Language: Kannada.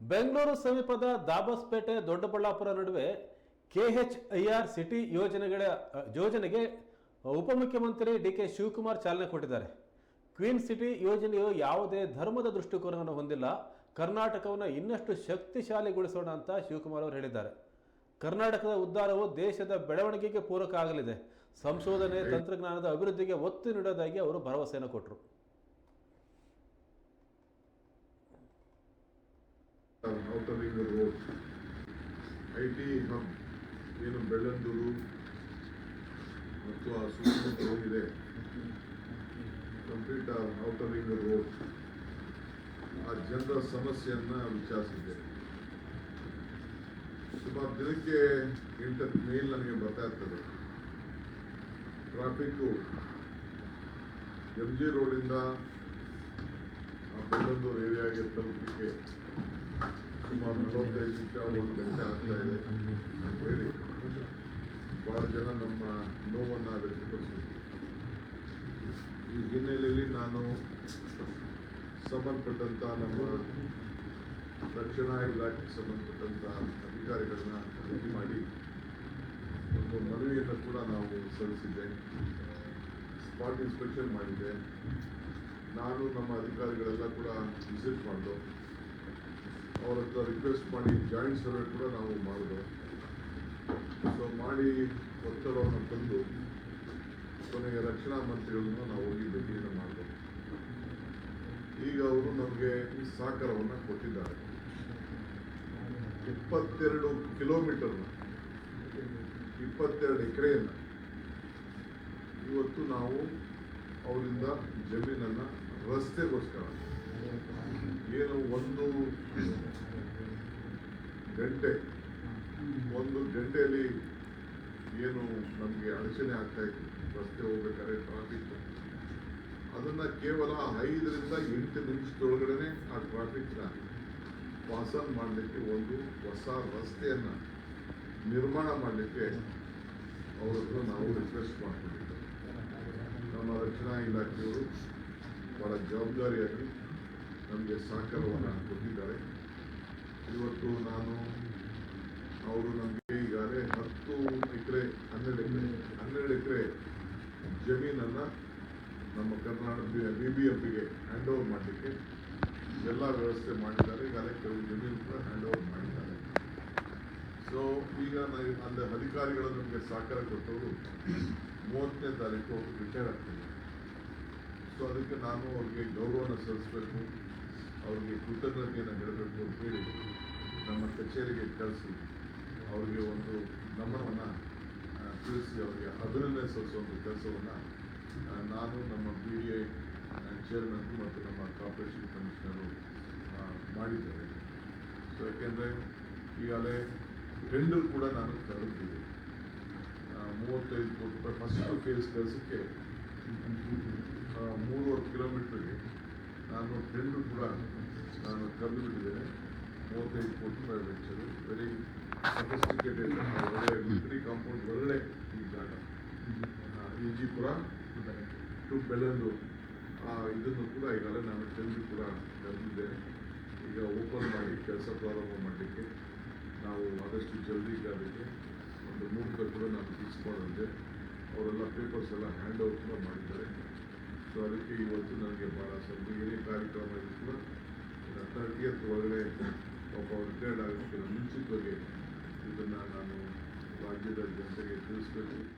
ಬೆಂಗಳೂರು ಸಮೀಪದ ದಾಬಸ್ಪೇಟೆ ದೊಡ್ಡಬಳ್ಳಾಪುರ ನಡುವೆ ಕೆಎಚ್ಐಆರ್ ಸಿಟಿ ಯೋಜನೆಗಳ, ಯೋಜನೆಗೆ ಉಪಮುಖ್ಯಮಂತ್ರಿ ಡಿ ಕೆ ಶಿವಕುಮಾರ್ ಚಾಲನೆ ಕೊಟ್ಟಿದ್ದಾರೆ. ಕ್ವೀನ್ ಸಿಟಿ ಯೋಜನೆಯು ಯಾವುದೇ ಧರ್ಮದ ದೃಷ್ಟಿಕೋನವನ್ನು ಹೊಂದಿಲ್ಲ. ಕರ್ನಾಟಕವನ್ನು ಇನ್ನಷ್ಟು ಶಕ್ತಿಶಾಲಿಗೊಳಿಸೋಣ ಅಂತ ಶಿವಕುಮಾರ್ ಅವರು ಹೇಳಿದ್ದಾರೆ. ಕರ್ನಾಟಕದ ಉದ್ಧಾರವು ದೇಶದ ಬೆಳವಣಿಗೆಗೆ ಪೂರಕ ಆಗಲಿದೆ. ಸಂಶೋಧನೆ, ತಂತ್ರಜ್ಞಾನದ ಅಭಿವೃದ್ಧಿಗೆ ಒತ್ತು ನೀಡೋದಾಗಿ ಅವರು ಭರವಸೆಯನ್ನು ಕೊಟ್ಟರು. Outer ring road. T hub, ಏನು ಬೆಳ್ಳಂದೂರು ಮತ್ತು ಆ ಸುತ್ತಮುತ್ತ ಇದೆ ಕಂಪ್ಲೀಟ್ ಔಟರ್ ರಿಂಗ್ ರೋಡ್. ಆ ಜನರ ಸಮಸ್ಯೆಯನ್ನ ವಿಚಾರಿಸಿದೆ ಸುಮಾರು ದಿನಕ್ಕೆ ಎಂಟತ್ತು ಮೇಲ್ ನನಗೆ ಬರ್ತಾ ಇರ್ತದೆ. ಟ್ರಾಫಿಕ್ಕು ಎಂ ಜಿ ರೋಡಿಂದ ಬೆಳ್ಳಂದೂರು ಏರಿಯಾಗೆ ತಲುಪಲಿಕ್ಕೆ ಸುಮಾರು ನಲವತ್ತೈದು ಒಂದು ಗಂಟೆ ಆಗ್ತಾ ಬಹಳ ಜನ ನಮ್ಮ ನೋವನ್ನು ವ್ಯಕ್ತಪಡಿಸಿದ್ರು ಈ ಹಿನ್ನೆಲೆಯಲ್ಲಿ ನಾನು ಸಂಬಂಧಪಟ್ಟಂಥ ನಮ್ಮ ರಕ್ಷಣಾ ಇಲಾಖೆಗೆ ಸಂಬಂಧಪಟ್ಟಂಥ ಅಧಿಕಾರಿಗಳನ್ನ ಭೇಟಿ ಮಾಡಿ ಒಂದು ಮನವಿಯನ್ನು ಕೂಡ ನಾವು ಸಲ್ಲಿಸಿದ್ದೆ. ಸ್ಪಾಟ್ ಇನ್ಸ್ಪೆಕ್ಷನ್ ಮಾಡಿದ್ದೆ. ನಾನು ನಮ್ಮ ಅಧಿಕಾರಿಗಳೆಲ್ಲ ಕೂಡ ವಿಸಿಟ್ ಮಾಡಿದ್ದು ಅವ್ರ ಹತ್ರ ರಿಕ್ವೆಸ್ಟ್ ಮಾಡಿ ಜಾಯಿಂಟ್ ಸರ್ವೆ ಕೂಡ ನಾವು ಮಾಡಿದೆ ಸೊ ಮಾಡಿ ಒತ್ತಡವನ್ನು ತಂದು ಕೊನೆಗೆ ರಕ್ಷಣಾ ಮಂತ್ರಿಗಳನ್ನು ನಾವು ಹೋಗಿ ಭೇಟಿಯನ್ನು ಮಾಡಿದೆ ಈಗ ಅವರು ನಮಗೆ ಸಹಕಾರವನ್ನು ಕೊಟ್ಟಿದ್ದಾರೆ. ಇಪ್ಪತ್ತೆರಡು ಕಿಲೋಮೀಟರ್ನ, ಇಪ್ಪತ್ತೆರಡು ಎಕರೆಯನ್ನು ಇವತ್ತು ನಾವು ಅವರಿಂದ ಜಮೀನನ್ನು ರಸ್ತೆಗೋಸ್ಕರ ಏನು ಒಂದು ಗಂಟೆ, ಒಂದು ಗಂಟೆಯಲ್ಲಿ ಏನು ನಮಗೆ ಅಡಚಣೆ ಆಗ್ತಾ ಇತ್ತು. ರಸ್ತೆ ಹೋಗ್ಬೇಕಾದ್ರೆ ಟ್ರಾಫಿಕ್ ಅದನ್ನು ಕೇವಲ ಐದರಿಂದ ಎಂಟು ನಿಮಿಷದೊಳಗಡೆ ಆ ಟ್ರಾಫಿಕ್ನ ಪಾಸ್ ಆನ್ ಮಾಡಲಿಕ್ಕೆ ಒಂದು ಹೊಸ ರಸ್ತೆಯನ್ನ ನಿರ್ಮಾಣ ಮಾಡಲಿಕ್ಕೆ ಅವರನ್ನು ನಾವು ರಿಕ್ವೆಸ್ಟ್ ಮಾಡ್ಕೊಂಡಿದ್ದೇವೆ ನಮ್ಮ ರಕ್ಷಣಾ ಇಲಾಖೆಯವರು ಬಹಳ ಜವಾಬ್ದಾರಿಯಾಗಿ ನಮಗೆ ಸಹಕಾರವನ್ನು ಕೊಟ್ಟಿದ್ದಾರೆ. ಇವತ್ತು ನಾನು, ಅವರು ನಮಗೆ ಈಗಾಗಲೇ ಹತ್ತು ಎಕರೆ, ಹನ್ನೆರಡು ಎಕರೆ ಹನ್ನೆರಡು ಎಕರೆ ಜಮೀನನ್ನು ನಮ್ಮ ಕರ್ನಾಟಕ ಬಿ ಬಿ ಎಫ್ಗೆ ಹ್ಯಾಂಡ್ ಓವರ್ ಮಾಡಲಿಕ್ಕೆ ಎಲ್ಲ ವ್ಯವಸ್ಥೆ ಮಾಡಿದ್ದಾರೆ. ಈಗಾಗಲೇ ಕೆಲವು ಜಮೀನು ಕೂಡ ಹ್ಯಾಂಡ್ ಓವರ್ ಮಾಡಿದ್ದಾರೆ. ಸೊ ಈಗ ನಾವು ಅಲ್ಲಿ ಅಧಿಕಾರಿಗಳು ನಮಗೆ ಸಹಕಾರ ಕೊಟ್ಟವರು ಮೂವತ್ತನೇ ತಾರೀಕು ರಿಟೈರ್ ಆಗ್ತಿದ್ದಾರೆ ಸೊ ಅದಕ್ಕೆ ನಾನು ಅವ್ರಿಗೆ ಗೌರವನ ಸಲ್ಲಿಸಬೇಕು. ಅವ್ರಿಗೆ ಕೃತಜ್ಞತೆಯನ್ನು ಹೇಳಬೇಕು ಅಂತ ಹೇಳಿ ನಮ್ಮ ಕಚೇರಿಗೆ ಕಳಿಸಿ ಅವರಿಗೆ ಒಂದು ನಮನವನ್ನು ತಿಳಿಸಿ ಅವರಿಗೆ ಅಭಿನಂದನೆ ಸಲ್ಲಿಸುವಂಥ ಕೆಲಸವನ್ನು ನಾನು ನಮ್ಮ ಬಿ ಡಿ ಐ ಚೇರ್ಮನ್ ಮತ್ತು ನಮ್ಮ ಕಾರ್ಪೊರೇಷನ್ ಕಮಿಷನರು ಮಾಡಿದ್ದಾರೆ ಸೊ ಯಾಕೆಂದರೆ ಈಗಾಗಲೇ ಟೆಂಡರ್ ಕೂಡ ನಾನು ಕರೆದಿದ್ದೆ ಮೂವತ್ತೈದು ಕೋಟಿ ರೂಪಾಯಿ ಫಸ್ಟ್ ಫೇಸ್ ಕೆಲಸಕ್ಕೆ ಮೂರುವರೆ ಕಿಲೋಮೀಟ್ರಿಗೆ ನಾನು ಟೆಂಡರ್ ಕೂಡ ಕರೆದು ಬಿಟ್ಟಿದ್ದೇನೆ ಮೂವತ್ತೈದು ಕೋಟಿ ವೆಚ್ಚದು ವೆರಿ ಸಫಿಸ್ಟಿಕೇಟೆಡ್ ಒಳ್ಳೆ ಮಿಲಿಟರಿ ಕಾಂಪೌಂಡ್ ಒಳ್ಳೆ ಈ ಜಾಗ. E G Pura to Bellur ಇದನ್ನು ಕೂಡ ಈಗಾಗಲೇ ನಾನು ಟೆಂಡರ್ ಕೂಡ ಕರೆದಿದ್ದೇನೆ ಈಗ ಓಪನ್ ಮಾಡಿ, ಕೆಲಸ ಪ್ರಾರಂಭ ಮಾಡಲಿಕ್ಕೆ. ನಾವು ಆದಷ್ಟು ಜಲ್ದಿ ಅದಕ್ಕೆ ಒಂದು ಮುಹೂರ್ತ ಕೂಡ ನಾನು ಫಿಕ್ಸ್ ಮಾಡಿದ್ದೆ ಅವರೆಲ್ಲ ಪೇಪರ್ಸ್ ಎಲ್ಲ ಹ್ಯಾಂಡ್ ಓವರ್ ಕೂಡ ಮಾಡಿದ್ದಾರೆ. ಸೊ ಅದಕ್ಕೆ ಇವತ್ತು ನನಗೆ ಭಾಳ ಸ್ವಲ್ಪ ಏನೇ ಕಾರ್ಯಕ್ರಮ ಕೂಡ ತರ್ಟಿಯತ್ ಒಳಗಡೆ ಒಬ್ಬ ರಿಟೈರ್ಡ್ ಆಗೋದಕ್ಕೆ ಮುಂಚಿತವಾಗಿ ಇದನ್ನು ನಾನು ರಾಜ್ಯದ ಜನತೆಗೆ ತಿಳಿಸ್ಬೇಕು.